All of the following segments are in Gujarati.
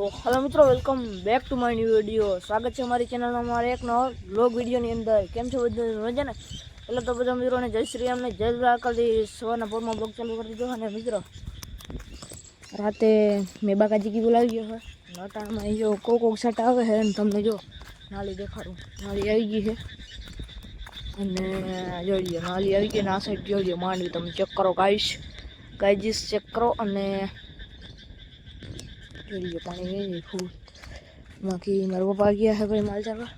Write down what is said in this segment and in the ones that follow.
તો હલો મિત્રો welcome back to my new video સ્વાગત છે અમારી ચેનલમાં અમારા એક નવો બ્લોગ વિડીયોની અંદર. કેમ છો બધું મજા ને એટલે તો બધા મિત્રોને જય શ્રી અમને જય દ્વારકાથી સવારના પોરમાં બ્લોગ ચાલુ કરી દીધો અને મિત્રો, રાતે મેં બાકાજી બોલાવી ગયો હોય. નટાણમાં જો કોક કોક સાટા આવે છે અને તમને જો નાળી દેખાડું. નાળી આવી ગઈ છે. અને જોઈ લો નાળી આવી ગઈ ને આ સાઈડ જોઈ લો માંડવી. તમે ચેક કરો ગાઈશ ગાઈજીસ ચેક કરો અને લો પાણી વેરી ફૂલ. બાકી મારા પપ્પા ગયા છે ભાઈ માલ ચાલવા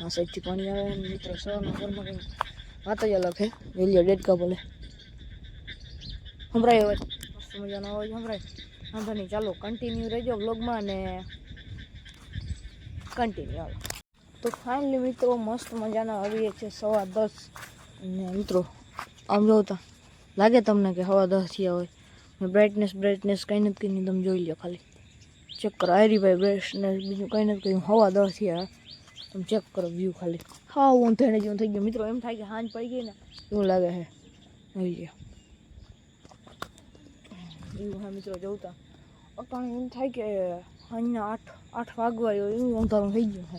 આ સાઈડથી પાણી આવે મિત્રો સવારના ઘરમાં કંઈ વાત જ અલગ છે જોઈ લો ડેડકા બોલે. સંભળાય અવાજ મસ્ત મજાનો અવાજ સંભળાય. વાંધો નહીં, ચાલો કન્ટિન્યુ રહેજો બ્લોગમાં અને કન્ટિન્યુ હાલો. તો ફાઇનલી મિત્રો મસ્ત મજાના આવીએ છે સવા દસ. અને મિત્રો, આમ જોતા લાગે તમને કે હવા દસ થયા હોય. બ્રાઇટનેસ બ્રાઇટનેસ કંઈ નથી તમે જોઈ લો ખાલી. ચેક કરો. હરીભાઈ ને બીજું કંઈ નથી કહ્યું હવા દસ થયા તમે ચેક કરો વ્યૂ ખાલી. હા હું થઈને જેવું થઈ ગયું. મિત્રો, એમ થાય કે હાંજ પડી ગઈ ને, એવું લાગે છે. આવી ગયા. એવું હા, મિત્રો જોતા અટાણે એમ થાય કે હાંજના આઠ આઠ વાગવા એવું અંધારું થઈ ગયું છે.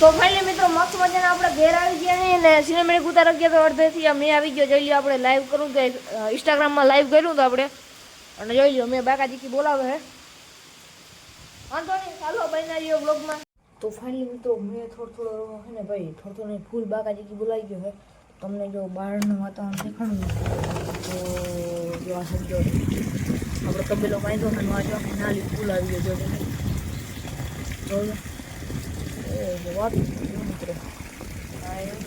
તો ફાઇનલી મિત્રો, મસ્ત મજાના આપણે ઘેર આવી ગયા છે અને સિનેમેટિક ઉતાર ગયા તો અડધેથી મેં આવી ગયો. જોઈ લ્યો આપણે લાઈવ કરું તો ઇન્સ્ટાગ્રામમાં લાઈવ કર્યું તો આપણે. અને જોઈ લ્યો, મેં બાકાજીથી બોલાવે છે વાંધો નહીં ચાલો રહ્યો બ્લોગમાં તો ફાઇનલી મિત્રો, મેં થોડો થોડો છે ને ભાઈ, થોડો થોડો ફૂલ બાકાજીથી બોલાવી ગયો છે તમને જો બહારનું વાતાવરણ દેખાડું તો જો આ સમજો આપણે તબેલો બાંધ્યો છે અને નાલી ફૂલ આવી ગયો જો જોયું એ વાત મિત્રો આ એવું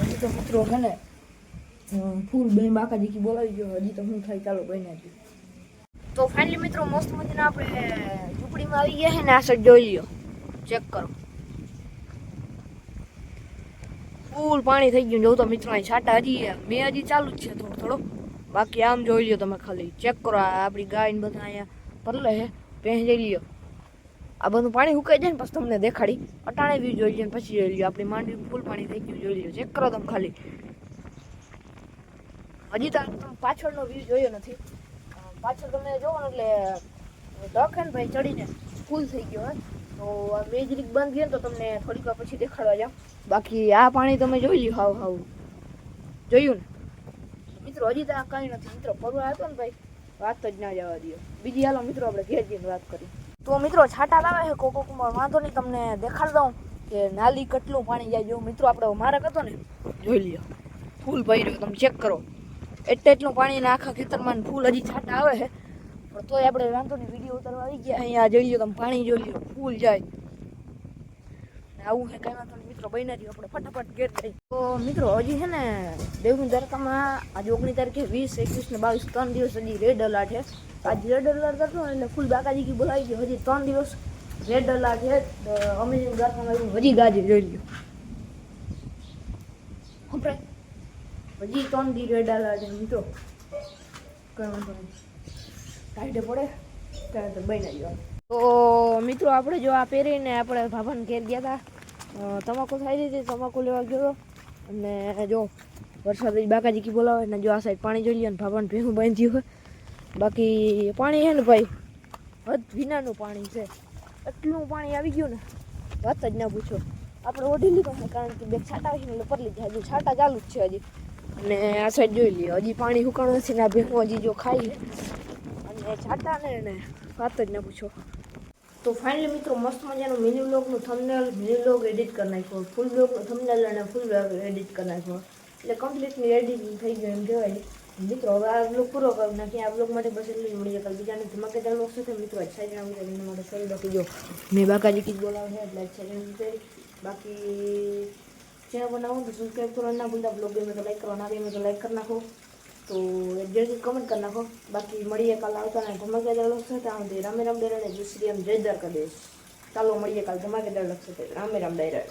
હજી તો મિત્રો છે ને અમ, ફૂલ બે બાકા જીકી બોલાવી ગયો હજી તો હું થાય ચાલો બન્યા છે તો ફાઇનલી મિત્રો મસ્ત મજાના આપણે ઝૂંપડીમાં આવી ગયા છે ને આ સાઈડ જોઈ લ્યો. ચેક કરો. ફૂલ પાણી થઈ ગયું જોઉં તો મિત્રો અહીં છાંટા હજી મેં હજી ચાલુ જ છે થોડો થોડો. બાકી આમ જોઈ લ્યો તમે ખાલી. ચેક કરો આ આપણી ગાય ને બધા અહીંયા. પરલે છે ભેંસ જઈ લ્યો. આ બધું પાણી સુકાઈ જાય ને પછી તમને દેખાડી. અટાણે વ્યૂ જોઈ લઈએ પછી જોઈ લઈએ આપણી માંડવી ફૂલ પાણી થઈ ગયું, જોઈ લ્યો. ચેક કરો તમે ખાલી. હજી તો તમે પાછળનો વ્યૂ જોયો નથી. પાછળ તમે જોવો ને એટલે ડક ને ભાઈ ચડીને ફૂલ થઈ ગયો હોય તો મેજરિક બંધ ગયો તો તમને થોડીક વાર પછી દેખાડવા જાવ બાકી આ પાણી તમે જોઈ લ્યો હાવ હાવ. જોયું ને? મિત્રો, હજી તો આ કાંઈ નથી. મિત્રો, ફરવા આવ્યો ને ભાઈ. વાત જ ના જવા દો બીજી હાલો મિત્રો, આપણે ઘેર જઈને વાત કરી તો મિત્રો, છાટા લાવે છે કોકો કુમાર વાંધો નહીં, તમને દેખાડ દઉં કે નાલી કેટલું પાણી જાય. જો મિત્રો, આપણે મારક હતો ને, જોઈ લ્યો, ફૂલ ભર્યો, તમે ચેક કરો. એટલે એટલું પાણી ને આખા ખેતરમાં ફૂલ હજી છાંટા આવે છે. પણ તોય આપણે વાંધો નહીં, વીડિયો ઉતારવા આવી ગયા. અહીંયા જોઈ લ્યો, તમે પાણી જોઈ લ્યો, ફૂલ જાય. આવું છે કાંઈ વાંધો નહીં. મિત્રો રહ્યો, આપણે ફટાફટ ગેર થઈ તો મિત્રો, હજી છે ને દેવની દ્વારકામાં આજે ઓગણીસ તારીખે વીસ, એકવીસ ને બાવીસ, ત્રણ દિવસ હજી રેડ અલર્ટ છે. આજે રેડ અલર્ટ કરતો એટલે ફૂલ બાકાજી બોલાવી ગયો હજી ત્રણ દિવસ રેડ અલર્ટ છે. તો અમે જે દ્વારકામાં હજી ગાજી જોઈ લ્યો. આપણે હજી ત્રણ દી રેડ અલર્ટ છે મિત્રો. કંઈ વાંધો નહીં. પડે, ત્યારે તો બની ગયો તો મિત્રો, આપણે જો આ પહેરીને આપણે ભાભાને ઘેર ગયા હતા. તમાકુ થાય છે તમાકુ લેવા ગયો અને જો વરસાદ બાકાજી કી બોલાવે ને જો આ સાઈડ પાણી જોઈ લે ને ભાભાને ભેહું બાંધ્યું હોય. બાકી પાણી છે ને ભાઈ? હદ વિનાનું પાણી છે. એટલું પાણી આવી ગયું ને, વાત જ ના પૂછો. આપણે ઓઢી લીધું છે કારણ કે બે છાંટા છે ને એટલે પર લીધી. હજી છાંટા ચાલુ જ છે હજી. અને આ સાઈડ જોઈ લઈએ હજી પાણી સુકાણું નથી ને આ ભેહું હજી જો ખાઈ અને છાંટા ને, વાત જ ના પૂછો. તો ફાઇનલી મિત્રો મસ્ત મજાનું મિની બ્લોગનું થંબનેલ મિની બ્લોગ એડિટ કરી નાખ્યો. ફૂલ બ્લોગનું થંબનેલ અને ફૂલ બ્લોગ એડિટ કરી નાખ્યો. એટલે કમ્પ્લીટલી એડિટિંગ થઈ ગયું એમ કહેવાય. મિત્રો હવે આ બ્લોગ પૂરો કરી નાખી આ બ્લોગ માટે બસ એટલું જ મળી જાય બીજાને ધમાકેદાર બ્લોગ સાથે મિત્રો અચ્છા જણાવું છે એના માટે સરી બાકી જો મેં બાકાજી કીધું બોલાવું છે એટલે અચ્છા જણાવું બાકી ચેનલ બનાવું તો સબસ્ક્રાઈબ કરવાનું ના ભૂલતા. બ્લોગ ગમે તો લાઈક કરવાના ગમે તો લાઈક કરી નાખો. તો જલ્દી કમેન્ટ કરી નાખો. બાકી મળીએ કાલ આવતા ને ધમાકેદાર લક્ષ સાથે આમ રામે રામ ડેરા ને જય શ્રી રામ કરી દઈશ ચાલો મળીએ કાલ ધમાકેદાર લક્ષ રામે રામ ડાયરા